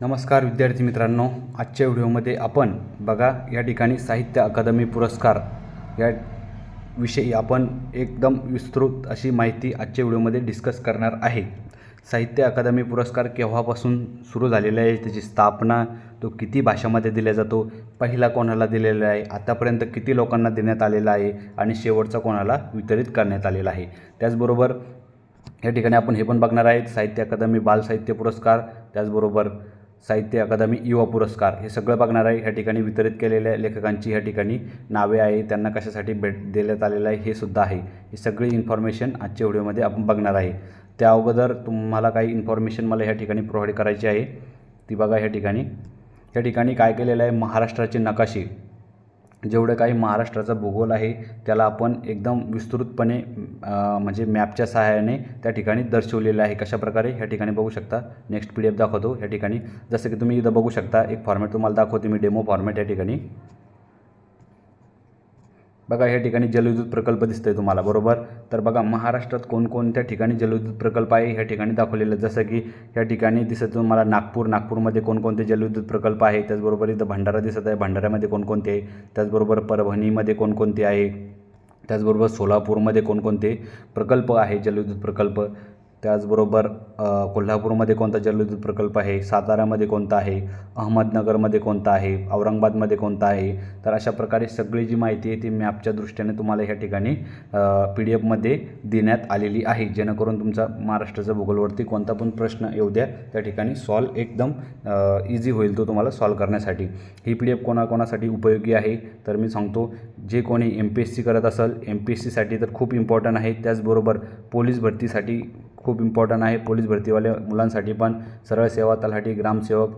नमस्कार विद्यार्थी मित्रांनो आजच्या व्हिडिओमध्ये आपण बघा या ठिकाणी साहित्य अकादमी पुरस्कार या विषयी आपण एकदम विस्तृत अशी माहिती आजच्या व्हिडिओमध्ये डिस्कस करणार आहे. साहित्य अकादमी पुरस्कार केव्हापासून सुरू झालेला आहे त्याची स्थापना तो किती भाषामध्ये दिला जातो पहिला कोणाला दिलेला आहे आतापर्यंत किती लोकांना देण्यात आलेला आहे आणि शेवटचा कोणाला वितरित करण्यात आलेला आहे. त्याचबरोबर या ठिकाणी आपण हे पण बघणार आहेत साहित्य अकादमी बाल साहित्य पुरस्कार त्याचबरोबर साहित्य अकादमी युवा पुरस्कार हे सगळं बघणार आहे. ह्या ठिकाणी वितरित केलेल्या लेखकांची ह्या ठिकाणी नावे आहे त्यांना कशासाठी भेट देण्यात आलेलं आहे हे सुद्धा आहे. ही सगळी इन्फॉर्मेशन आजच्या व्हिडिओमध्ये आपण बघणार आहे. त्या अगोदर तुम्हाला काही इन्फॉर्मेशन मला ह्या ठिकाणी प्रोव्हाइड करायची आहे. ती बघा ह्या ठिकाणी. या ठिकाणी काय केलेलं आहे? महाराष्ट्राचे नकाशे. जेवढं काही महाराष्ट्राचा भूगोल आहे त्याला आपण एकदम विस्तृतपणे म्हणजे मॅपच्या सहाय्याने त्या ठिकाणी दर्शवलेलं आहे. कशा प्रकारे ह्या ठिकाणी बघू शकता. नेक्स्ट पी डी एफ दाखवतो. ह्या ठिकाणी जसं की तुम्ही इथं बघू शकता एक फॉर्मॅट तुम्हाला दाखवते मी डेमो फॉर्मॅट या ठिकाणी. बघा ह्या ठिकाणी जलविद्युत प्रकल्प दिसतोय तुम्हाला बरोबर तर बघा महाराष्ट्रात कोणकोणत्या ठिकाणी जलविद्युत प्रकल्प आहे ह्या ठिकाणी दाखवलेलं आहे. जसं की ह्या ठिकाणी दिसत तुम्हाला नागपूर नागपूरमध्ये कोणकोणते जलविद्युत प्रकल्प आहे त्याचबरोबर इथं भंडारा दिसत आहे भंडाऱ्यामध्ये कोणकोणते आहे त्याचबरोबर परभणीमध्ये कोणकोणते आहे त्याचबरोबर सोलापूरमध्ये कोणकोणते प्रकल्प आहे जलविद्युत प्रकल्प त्याचबरोबर कोल्हापूरमध्ये कोणता जलविद्युत प्रकल्प आहे? सातारामध्ये कोणता आहे? अहमदनगरमध्ये कोणता आहे? औरंगाबादमध्ये कोणता आहे? तर अशा प्रकारे सगळी जी माहिती आहे ती मॅपच्या दृष्टीने तुम्हाला ह्या ठिकाणी पी डी एफमध्ये देण्यात आलेली आहे. जेणेकरून तुमचा महाराष्ट्राच्या भूगोलवरती कोणता पण प्रश्न येऊ द्या त्या ठिकाणी सॉल्व एकदम इझी होईल तो तुम्हाला सॉल्व करण्यासाठी. ही पी डी एफ कोणाकोणासाठी उपयोगी आहे? तर मी सांगतो जे कोणी एम पी एस सी करत असेल एम पी एस सीसाठी तर खूप इम्पॉर्टंट आहे. त्याचबरोबर पोलीस भरतीसाठी खूप इम्पॉर्टंट आहे. पोलीस भरतीवाले मुलांसाठी पण. सरळ सेवा तलाठी ग्रामसेवक.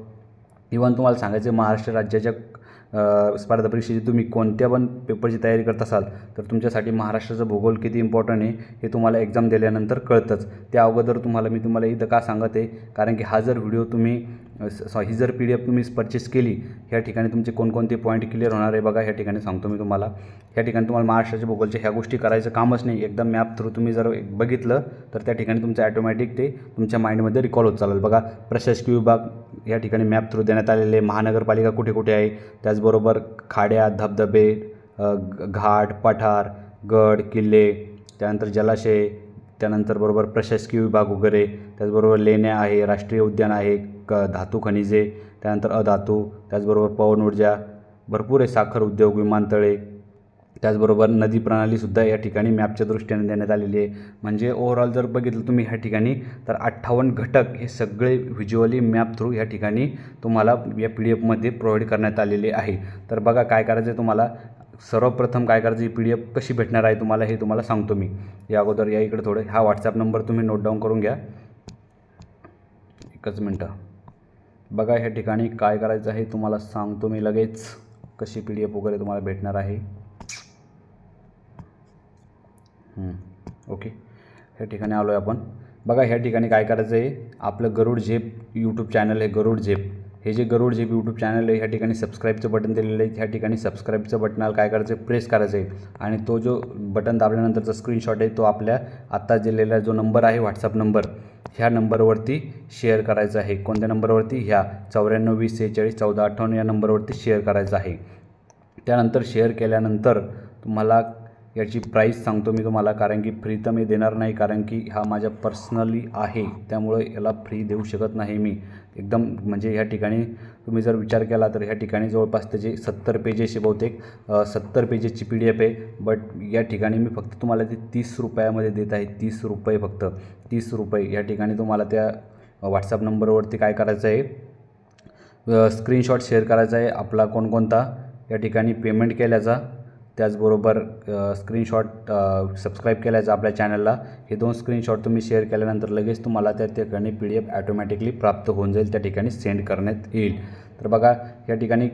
इव्हन तुम्हाला सांगायचं महाराष्ट्र राज्याच्या स्पर्धा परीक्षेची तुम्ही कोणत्या पण पेपरची तयारी करत असाल तर तुमच्यासाठी महाराष्ट्राचं भूगोल किती इम्पॉर्टंट आहे हे तुम्हाला एक्झाम दिल्यानंतर कळतंच. त्या अगोदर तुम्हाला मी तुम्हाला इथं का सांगत आहे कारण की हा जर व्हिडिओ तुम्ही सॉ ही जर पी डी एफ तुम्ही परचेस केली ह्या ठिकाणी तुमचे कोणकोणते पॉईंट क्लिअर होणार आहे बघा ह्या ठिकाणी सांगतो मी तुम्हाला. ह्या ठिकाणी तुम्हाला महाराष्ट्राच्या भूगोलच्या ह्या गोष्टी करायचं कामच नाही. एकदम मॅप थ्रू तुम्ही जर बघितलं तर त्या ठिकाणी तुमचं ॲटोमॅटिक ते तुमच्या माइंडमध्ये रिकॉल होत चालेल. बघा प्रशासकीय विभाग या ठिकाणी मॅप थ्रू देण्यात आलेले महानगरपालिका कुठे कुठे आहे त्याचबरोबर खाड्या धबधबे घाट पठार गड किल्ले त्यानंतर जलाशय त्यानंतर बरोबर प्रशासकीय विभाग वगैरे त्याचबरोबर लेण्या आहे राष्ट्रीय उद्यान आहे क धातू खनिजे त्यानंतर अधातू त्याचबरोबर पवन ऊर्जा भरपूर आहे साखर उद्योग विमानतळे त्याचबरोबर नदी प्रणालीसुद्धा या ठिकाणी मॅपच्या दृष्टीने देण्यात आलेली आहे. म्हणजे ओव्हरऑल जर बघितलं तुम्ही ह्या ठिकाणी तर अठ्ठावन्न घटक हे सगळे व्हिज्युअली मॅप थ्रू या ठिकाणी तुम्हाला या पी डी एफमध्ये प्रोव्हाइड करण्यात आलेले आहे. तर बघा काय करायचं आहे तुम्हाला. सर्वप्रथम काय करायचं ही पी डी एफ कशी भेटणार आहे तुम्हाला हे तुम्हाला सांगतो मी. या अगोदर या इकडे थोडं हा व्हॉट्सॲप नंबर तुम्ही नोट डाऊन करून घ्या. एकच मिनटं. बघा ह्या ठिकाणी काय करायचं आहे तुम्हाला सांगतो मी लगेच. कशी पी डी एफ वगैरे तुम्हाला भेटणार आहे. ओके ह्या ठिकाणी आलो आहे आपण. बघा ह्या ठिकाणी काय करायचं आहे आपलं गरुड झेप यूट्यूब चॅनल आहे गरुड झेप. हे जे गरुड झेप यूट्यूब चॅनल आहे ह्या ठिकाणी सबस्क्राईबचं बटन दिलेलं आहे. ह्या ठिकाणी सबस्क्राईबचं बटनाला काय करायचं आहे प्रेस करायचं आहे. आणि तो जो बटन दाबल्यानंतरचा स्क्रीनशॉट आहे तो आपल्या आत्ता दिलेला जो नंबर आहे व्हॉट्सअप नंबर ह्या नंबरवरती शेअर करायचं आहे. कोणत्या नंबरवरती? ह्या चौऱ्याण्णव वीस सेहेचाळीस चौदा अठ्ठावन्न या नंबरवरती शेअर करायचं आहे. त्यानंतर शेअर केल्यानंतर तुम्हाला याची प्राईस सांगतो मी तुम्हाला कारण की फ्री तर मी देणार नाही कारण की हा माझ्या पर्सनली आहे त्यामुळे याला फ्री देऊ शकत नाही मी. एकदम म्हणजे ह्या ठिकाणी तुम्ही जर विचार केला तर ह्या ठिकाणी जवळपास त्याचे सत्तर पेजेसचे बहुतेक. सत्तर पेजेसची पी डी एफ आहे बट या ठिकाणी मी फक्त तुम्हाला ते तीस रुपयामध्ये देत आहे तीस रुपये फक्त. तीस रुपये. या ठिकाणी तुम्हाला त्या व्हॉट्सअप नंबरवरती काय करायचं आहे? स्क्रीनशॉट शेअर करायचा आहे आपला कोणकोणता? या ठिकाणी पेमेंट केल्याचा. त्याचबरोबर स्क्रीनशॉट सबस्क्राईब केल्याचं आपल्या चॅनलला हे दोन स्क्रीनशॉट तुम्ही शेअर केल्यानंतर लगेच तुम्हाला त्या ठिकाणी पी डी एफ ॲटोमॅटिकली प्राप्त होऊन जाईल त्या ठिकाणी सेंड करण्यात येईल. तर बघा या ठिकाणी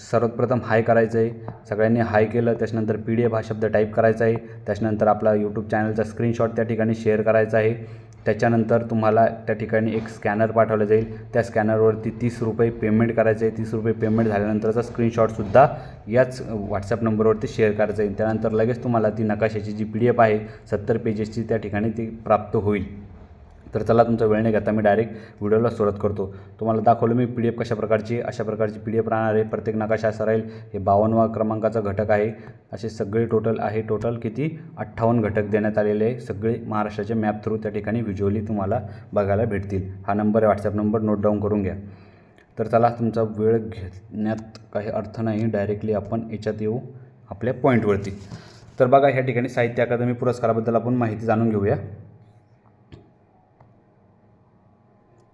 सर्वप्रथम हाय करायचं आहे सगळ्यांनी हाय केलं त्याच्यानंतर पी डी एफ हा शब्द टाईप करायचा आहे. त्याच्यानंतर आपला यूट्यूब चॅनलचा स्क्रीनशॉट त्या ठिकाणी शेअर करायचा आहे. त्याच्यानंतर तुम्हाला त्या ठिकाणी एक स्कॅनर पाठवलं जाईल. त्या स्कॅनरवरती तीस रुपये पेमेंट करायचं आहे. तीस रुपये पेमेंट झाल्यानंतरचा स्क्रीनशॉटसुद्धा याच व्हॉट्सअप नंबरवरती शेअर करायचं आहे. त्यानंतर लगेच तुम्हाला ती नकाशाची जी पी डी एफ आहे सत्तर पेजेसची त्या ठिकाणी ती प्राप्त होईल. तर चला तुमचा वेळ नाही घेता मी डायरेक्ट व्हिडिओला सुरुवात करतो. तुम्हाला दाखवलं मी पी डी एफ कशा प्रकारची अशा प्रकारची पी डी एफ राहणार आहे. प्रत्येक नकाशा असा राहील. हे बावन्नवा क्रमांकाचा घटक आहे. असे सगळे टोटल आहे. टोटल किती? अठ्ठावन्न घटक देण्यात आलेले आहे. सगळे महाराष्ट्राचे मॅप थ्रू त्या ठिकाणी व्हिज्युअली तुम्हाला बघायला भेटतील. हा नंबर आहे व्हॉट्सअप नंबर नोट डाऊन करून घ्या. तर चला तुमचा वेळ घेण्यात काही अर्थ नाही. डायरेक्टली आपण याच्यात येऊ आपल्या पॉईंटवरती तर बघा ह्या ठिकाणी साहित्य अकादमी पुरस्काराबद्दल आपण माहिती जाणून घेऊया.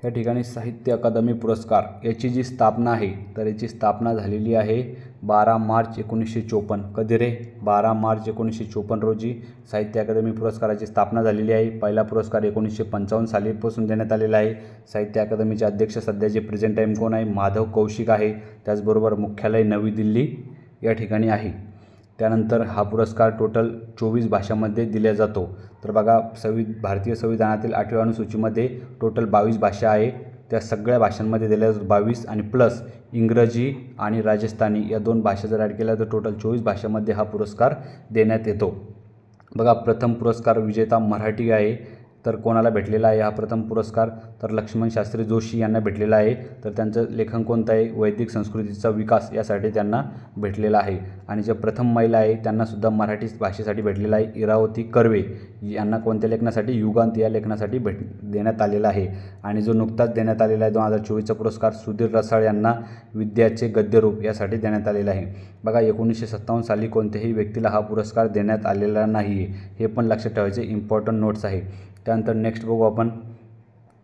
या ठिकाणी साहित्य अकादमी पुरस्कार याची जी स्थापना आहे तर याची स्थापना झालेली आहे बारा मार्च एकोणीसशे चोपन्न. कधी रे? बारा मार्च एकोणीसशे चोपन्न रोजी साहित्य अकादमी पुरस्काराची स्थापना झालेली आहे. पहिला पुरस्कार एकोणीसशे पंचावन्न सालीपासून देण्यात आलेला आहे. साहित्य अकादमीचे अध्यक्ष सध्याचे प्रेझेंट टाईम कोण आहे? माधव कौशिक आहे. त्याचबरोबर मुख्यालय नवी दिल्ली या ठिकाणी आहे. त्यानंतर हा पुरस्कार टोटल चोवीस भाषांमध्ये दिला जातो. तर बघा संवि भारतीय संविधानातील आठव्या अनुसूचीमध्ये टोटल बावीस भाषा आहे. त्या सगळ्या भाषांमध्ये दिल्या जातो बावीस आणि प्लस इंग्रजी आणि राजस्थानी या दोन भाषा जर ॲड केल्या तर टोटल चोवीस भाषांमध्ये हा पुरस्कार देण्यात येतो. बघा प्रथम पुरस्कार विजेता मराठी आहे. तर कोणाला भेटलेला आहे हा प्रथम पुरस्कार? तर लक्ष्मण शास्त्री जोशी यांना भेटलेला आहे. तर त्यांचं लेखन कोणतं आहे? वैदिक संस्कृतीचा विकास यासाठी त्यांना भेटलेला आहे. आणि ज्या प्रथम महिला आहे त्यांनासुद्धा मराठी भाषेसाठी भेटलेला आहे. इरावती कर्वे यांना कोणत्या लेखनासाठी? युगांत या लेखनासाठी भेट देण्यात आलेला आहे. आणि जो नुकताच देण्यात आलेला आहे दोन हजार चोवीसचा पुरस्कार सुधीर रसाळ यांना विद्याचे गद्यरूप यासाठी देण्यात आलेला आहे. बघा एकोणीसशे सत्तावन्न साली कोणत्याही व्यक्तीला हा पुरस्कार देण्यात आलेला नाही आहे हे पण लक्षात ठेवायचे इम्पॉर्टंट नोट्स आहे. त्यानंतर नेक्स्ट बघू आपण.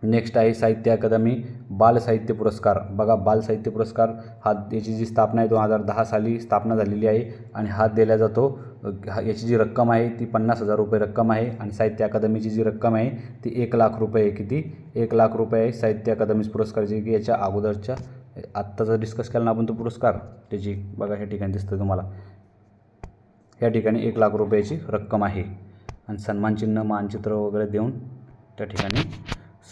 नेक्स्ट आहे साहित्य अकादमी बाल साहित्य पुरस्कार. बघा बाल साहित्य पुरस्कार हा याची जी स्थापना आहे दोन हजार दहा साली स्थापना झालेली आहे आणि हा दिला जातो. हा याची जी रक्कम आहे ती पन्नास हजार रुपये रक्कम आहे आणि साहित्य अकादमीची जी रक्कम आहे ती एक लाख रुपये किती? एक लाख रुपये आहे साहित्य अकादमी पुरस्कारची की याच्या अगोदरच्या आत्ता जर डिस्कस केला ना आपण तो पुरस्कार त्याची बघा ह्या ठिकाणी दिसतं तुम्हाला. ह्या ठिकाणी एक लाख रुपयाची रक्कम आहे. आणि सन्मानचिन्ह मानचित्र वगैरे देऊन त्या ठिकाणी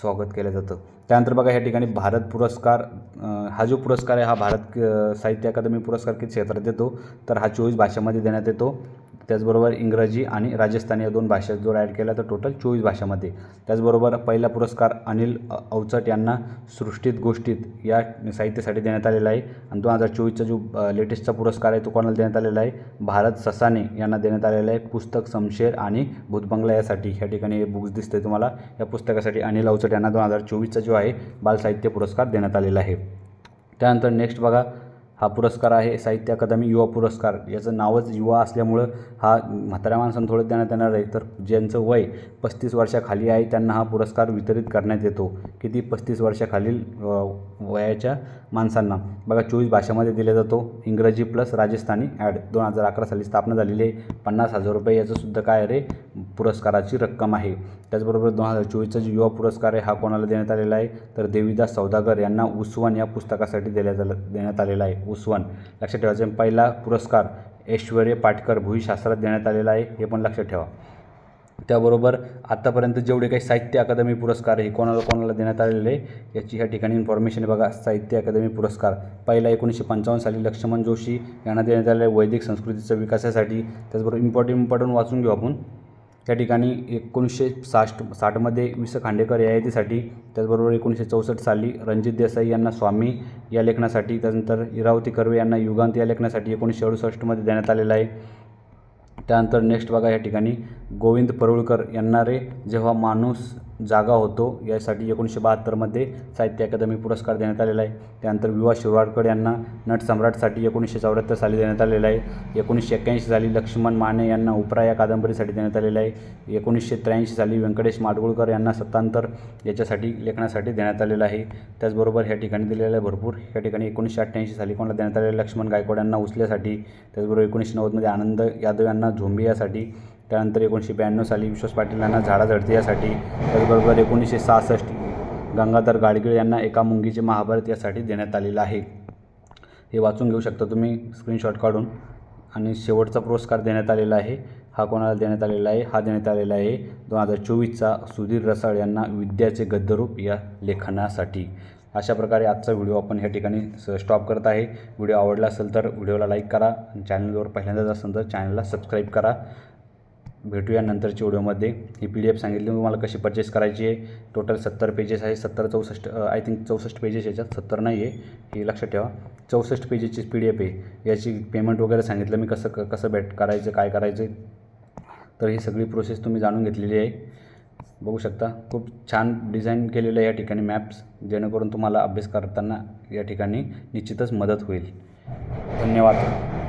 स्वागत केलं जातं. त्यानंतर बघा ह्या ठिकाणी भारत पुरस्कार हा जो पुरस्कार आहे हा भारत साहित्य अकादमी पुरस्कार किती क्षेत्रात देतो तर हा चोवीस भाषामध्ये देण्यात येतो. त्याचबरोबर इंग्रजी आणि राजस्थानी या दोन भाषा जर ॲड केल्या तर टोटल चोवीस भाषामध्ये. त्याचबरोबर पहिला पुरस्कार अनिल अवचट यांना सृष्टीत गोष्टीत या साहित्यासाठी देण्यात आलेला आहे. आणि दोन हजार चोवीसचा जो लेटेस्टचा पुरस्कार आहे तो कोणाला देण्यात आलेला आहे? भारत ससाने यांना देण्यात आलेला आहे. पुस्तक समशेर आणि भूतबंगला यासाठी. ह्या ठिकाणी हे बुक्स दिसते तुम्हाला. या पुस्तकासाठी अनिल अवचट यांना दोन हजार चोवीसचा जो आहे बालसाहित्य पुरस्कार देण्यात आलेला आहे. त्यानंतर नेक्स्ट बघा. हा पुरस्कार आहे. साहित्य अकादमी युवा पुरस्कार. याचं नावच युवा असल्यामुळं हा म्हाताऱ्या माणसांना थोडं देण्यात येणार आहे. तर ज्यांचं वय पस्तीस वर्षाखाली आहे त्यांना हा पुरस्कार वितरित करण्यात येतो. किती पस्तीस वर्षाखालील वयाच्या माणसांना? बघा चोवीस भाषामध्ये दिला जातो. इंग्रजी प्लस राजस्थानी ॲड. दोन हजार अकरा साली स्थापना झालेली आहे. पन्नास हजार रुपये याचंसुद्धा काय रे? पुरस्काराची रक्कम आहे. त्याचबरोबर दोन हजार चोवीसचा जो युवा पुरस्कार आहे हा कोणाला देण्यात आलेला आहे? तर देवीदास सौदागर यांना उस्वन या पुस्तकासाठी देण्यात आलं देण्यात आलेला आहे. उस्वन. लक्षात ठेवायचं पहिला पुरस्कार ऐश्वर्य पाटकर भूईशास्त्रात देण्यात आलेला आहे हे पण लक्षात ठेवा. त्याबरोबर आत्तापर्यंत जेवढे काही साहित्य अकादमी पुरस्कार हे कोणाला कोणाला देण्यात आलेले आहे? याची ह्या ठिकाणी इन्फॉर्मेशन बघा साहित्य अकादमी पुरस्कार. पहिला एकोणीसशे पंचावन्न साली लक्ष्मण जोशी यांना देण्यात आलेलं आहे वैदिक संस्कृतीच्या विकासासाठी. त्याचबरोबर इम्पॉर्टंट इम्पॉर्टंट वाचून घेऊ आपण. त्या ठिकाणी एकोणीसशे साठ साठमध्ये वि स खांडेकर ययातीसाठी त्याचबरोबर एकोणीसशे चौसष्ट साली रणजित देसाई यांना स्वामी या लेखनासाठी त्यानंतर इरावती कर्वे यांना युगांत या लेखनासाठी एकोणीसशे अडुसष्टमध्ये देण्यात आलेलं आहे. त्यानंतर नेक्स्ट बघा या ठिकाणी गोविंद परुळकर यांना रे जेव्हा माणूस जागा होतो. यासाठी एकोणीसशे बहात्तरमध्ये साहित्य अकादमी पुरस्कार देण्यात आलेला आहे. त्यानंतर विवा शिरवाडकर यांना नटसम्राटसाठी एकोणीसशे चौऱ्याहत्तर साली देण्यात आलेला आहे. एकोणीसशे एक्क्याऐंशी साली लक्ष्मण माने यांना उपरा या कादंबरीसाठी देण्यात आलेला आहे. एकोणीसशे त्र्याऐंशी साली व्यंकटेश माडगुळकर यांना सत्तांतर याच्यासाठी लेखनासाठी देण्यात आलेलं आहे. त्याचबरोबर ह्या ठिकाणी दिलेलं आहे भरपूर. ह्या ठिकाणी एकोणीसशे अठ्ठ्याऐंशी साली कोणाला देण्यात आलेलं लक्ष्मण गायकवाड यांना उचल्यासाठी. त्याचबरोबर एकोणीसशे नव्वदमध्ये आनंद यादव यांना झोंबी यासाठी त्यानंतर एकोणीसशे ब्याण्णव साली विश्वास पाटील यांना झाडा झडते यासाठी त्याचबरोबर एकोणीसशे सहासष्ट गंगाधर गाडगीळ यांना एका मुंगीचे महाभारत यासाठी देण्यात आलेलं आहे. हे वाचून घेऊ शकता तुम्ही स्क्रीनशॉट काढून. आणि शेवटचा पुरस्कार देण्यात आलेला आहे. हा कोणाला देण्यात आलेला आहे? हा देण्यात आलेला आहे दोन हजार चोवीसचा सुधीर रसाळ यांना विद्याचे गद्यरूप या लेखनासाठी. अशा प्रकारे आजचा व्हिडिओ आपण ह्या ठिकाणी स्टॉप करत आहे. व्हिडिओ आवडला असेल तर व्हिडिओला लाईक करा. आणि चॅनलवर पहिल्यांदाच असेल तर चॅनलला सबस्क्राईब करा. भेटूया नंतरच्या व्हिडिओमध्ये. ही पी डी एफ सांगितली तुम्हाला कशी परचेस करायची आहे? टोटल सत्तर पेजेस आहे सत्तर चौसष्ट आय थिंक चौसष्ट पेजेस याच्यात. सत्तर नाही आहे हे लक्षात ठेवा. चौसष्ट पेजेसची पी डी एफ आहे. याची पेमेंट वगैरे सांगितलं मी कसं क कसं भेट करायचं काय करायचं तर ही सगळी प्रोसेस तुम्ही जाणून घेतलेली आहे. बघू शकता खूप छान डिझाईन केलेलं आहे या ठिकाणी मॅप्स जेणेकरून तुम्हाला अभ्यास करताना या ठिकाणी निश्चितच मदत होईल. धन्यवाद.